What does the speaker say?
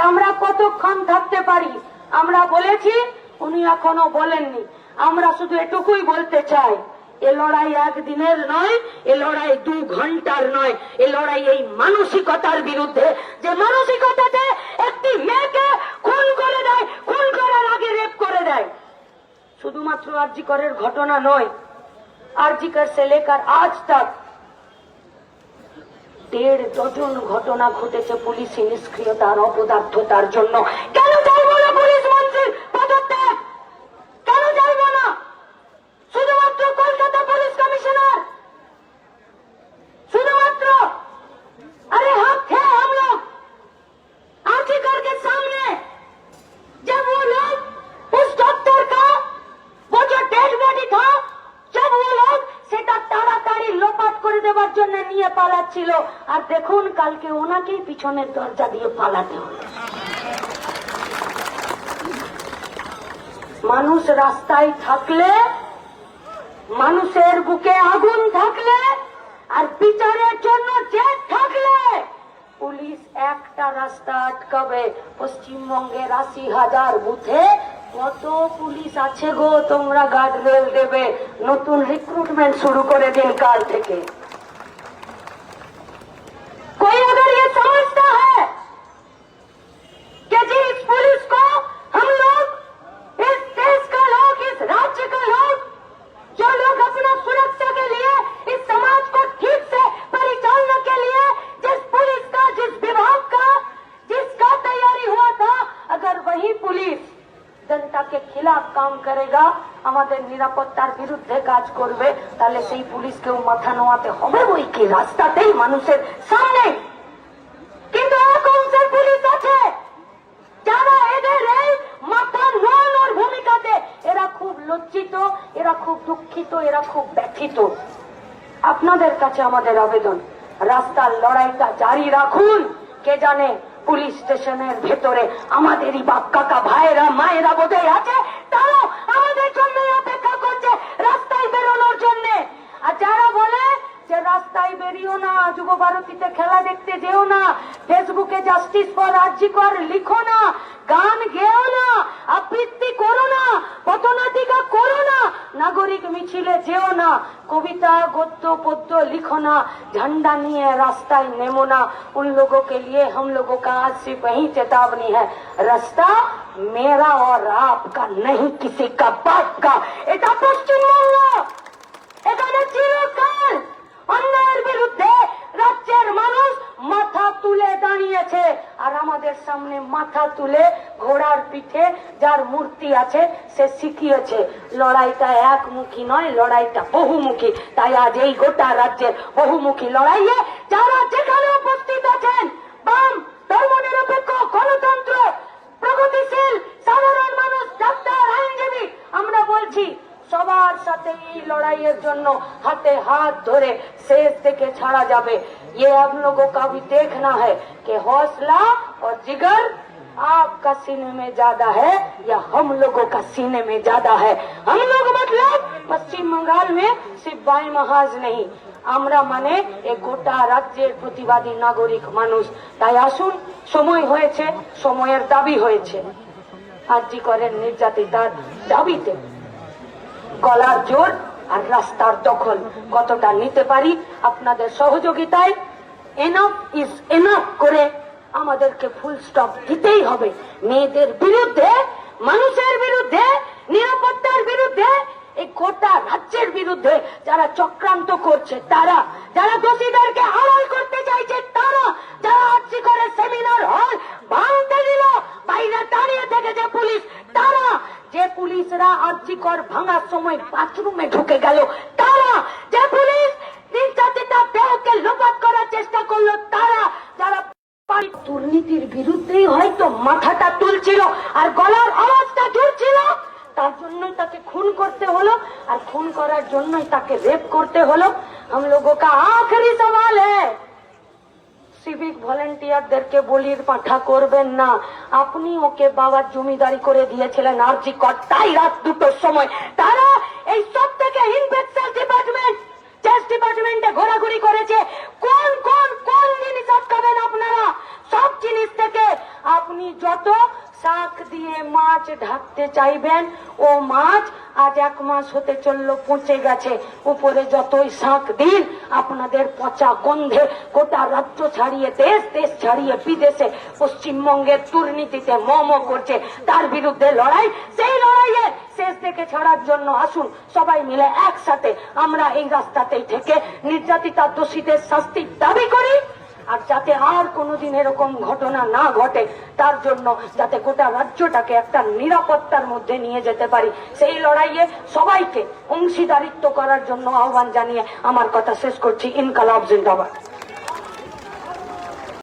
যে আমরা কতক্ষণ থাকতে পারি? আমরা বলেছি, উনি এখনও বলেননি। আমরা শুধু এটুকুই বলতে চাই, এ লড়াই একদিনের নয়, এ লড়াই দু ঘণ্টার নয়, এ লড়াই এই মানসিকতার বিরুদ্ধে। যে মানসিকতাতে একটি মেয়েকে খুন করে দেয়, খুন করার আগে রেপ করে দেয়। শুধুমাত্র আরজিকরের ঘটনা নয়, আরজিকর সে লেকার আজ তক দেড় ডজন ঘটনা ঘটেছে পুলিশ নিষ্ক্রিয়তার অপদার্থতার জন্য। করে দেওয়ার জন্য নিয়ে পালাচ্ছিল। আর দেখুন, কালকে ওনাকেই পিছনের দরজা দিয়ে পালাতে হলো। মানুষ রাস্তায় থাকলে, মানুষের বুকে আগুন থাকলে, আর বিচারের জন্য জেদ থাকলে, পুলিশ একটা রাস্তা আটকাবে। পশ্চিমবঙ্গের আশি হাজার বুথে কত পুলিশ আছে গো তোমরা গার্ডরেল দেবে নতুন রিক্রুটমেন্ট শুরু করে দিন কাল থেকে कोई अगर ये समझता है कि जी इस पुलिस को हम लोग इस देश का लोग इस राज्य का लोग जो लोग अपना सुरक्षा के लिए इस समाज को ठीक से परिचालना के लिए जिस पुलिस का जिस विभाग का जिसका तैयारी हुआ था अगर वही पुलिस जनता के खिलाफ काम करेगा আমাদের নিরাপত্তার বিরুদ্ধে কাজ করবে তাহলে সেই পুলিশকেও মাথা নোয়াতে হবে বই কি রাস্তাতেই মানুষের সামনে কিন্তু এরকম যে পুলিশ আছে যারা এদের এই মাথা নোয়ানোর ভূমিকাতে এরা খুব লজ্জিত এরা খুব দুঃখিত এরা খুব ব্যথিত আপনাদের কাছে আমাদের আবেদন রাস্তার লড়াইটা জারি রাখুন কে জানে পুলিশ স্টেশনের ভেতরে আমাদেরই বাপ কাকা, ভাইয়েরা, মায়েরা বোধহয় আছে, তারাও আমাদের জন্য অপেক্ষা করছে রাস্তায় বেরোনোর জন্য। আর যারা বলে যে রাস্তায় বেরিও না, যুব ভারতীতে খেলা দেখতে যেও না, ফেসবুকে জাস্টিস ফর আর্জি কর লিখো না, গান গেও না, আবৃত্তি করো না পথনাটিকা করো না নাগরিক মিছিলে যেও না কবিতা गद्य पद्य लिखो ना झंडा नहीं है रास्ता नेमो ना उन लोगों के लिए हम लोगों का आज से वही चेतावनी है रास्ता मेरा और आपका नहीं किसी का बाप का এটা পশ্চিমবঙ্গ এখানে চিরকাল অন্যায়ের বিরুদ্ধে রাজ্যের মানুষ মাথা তুলে দাঁড়িয়েছে আর আমাদের সামনে মাথা তুলে ঘোড়ার পিঠে যার মূর্তি আছে সে শিখিয়েছে লড়াইটা একমুখী নয় লড়াইটা বহুমুখী তাই আজ এই গোটা রাজ্যের বহুমুখী লড়াইয়ে যারা যেখানে উপস্থিত আছেন বাম ধর্মনিরপেক্ষ গণতন্ত্র প্রগতিশীল সাধারণ মানুষ ডাক্তার আইনজীবী আমরা বলছি সবার সাথে এই লড়াইয়ের জন্য হাতে হাত ধরে শেষ থেকে ছাড়া যাবে ये हम लोगों का भी देखना है कि हौसला और जिगर आपका सीने में ज्यादा है या हम लोगों का सीने में ज्यादा है हम लोग मतलब पश्चिम बंगाल में सिर्फ बाई महाज नहीं আমরা মানে এ গোটা রাজ্যের প্রতিবাদী নাগরিক মানুষ তাই আসুন সময় হয়েছে সময়ের দাবি হয়েছে আর্জি করেন নির্যাতিতার দাবিতে গলার জোর আর রাস্তার দখল কতটা নিতে পারি আপনাদের সহযোগিতায় এনাফ ইজ এনাফ করে আমাদেরকে ফুল স্টপ দিতেই হবে। মেয়েদের বিরুদ্ধে, মানুষের বিরুদ্ধে, নিরাপত্তার বিরুদ্ধে, এই গোটা রাজ্যের বিরুদ্ধে যারা চক্রান্ত করছে, তারা, যারা দোষীদেরকে আড়াল করতে চাইছে, তারা, যারা করে সেমিনার হল ভাঙতে দিল, বাইরে দাঁড়িয়ে থেকে যে পুলিশ, তারা, যে পুলিশরা আর্যিকর ভাঙার সময় বাথরুমে ঢুকে গেল তারা যে পুলিশ নির্যাতিতা দেহকে লোপাট করার চেষ্টা করল তারা যারা পারি- দুর্নীতির বিরুদ্ধেই হয়তো মাথাটা তুলছিল আর গলার আওয়াজটা জুড়ছিল তার জন্যই তাকে খুন করতে হলো আর খুন করার জন্যই তাকে রেপ করতে হলো हम लोगों का आखिरी सवाल है সিভিক ভলেন্টিয়ারদেরকে বলির পাঠা করবেন না আপনি ওকে বাবার জমিদারি করে দিয়েছিলেন আরজি কর তাই রাত দুটোর সময় তারা এই সব থেকে ইনফেকশন ডিপার্টমেন্ট চেস ডিপার্টমেন্টে ঘোরাঘুরি করেছে আপনি যত শাক দিয়ে মাছ ঢাকতে চাইবেন, ও মাছ আজ এক মাস হতে চলল, পচে গেছে। উপরে যতই শাক দিন, আপনাদের পচা গন্ধে গোটা রাজ্য ছাড়িয়ে, দেশ দেশ ছাড়িয়ে, বিদেশে, পশ্চিমবঙ্গের দুর্নীতিতে মম করছে। তার বিরুদ্ধে লড়াই, সেই লড়াইয়ে শেষ থেকে ছাড়ার জন্য আসুন, সবাই মিলে একসাথে আমরা এই রাস্তাতেই থেকে নির্যাতিতা দোষীদের শাস্তির দাবি করি। আর যাতে আর কোনোদিন এরকম ঘটনা না ঘটে, তার জন্য যাতে গোটা রাজ্যটাকে একটা নিরাপত্তার মধ্যে নিয়ে যেতে পারি। সেই লড়াইয়ে সবাইকে অংশীদারিত্ব করার জন্য আহ্বান জানিয়ে আমার কথা শেষ করছি। ইনকালাব জিন্দাবাদ।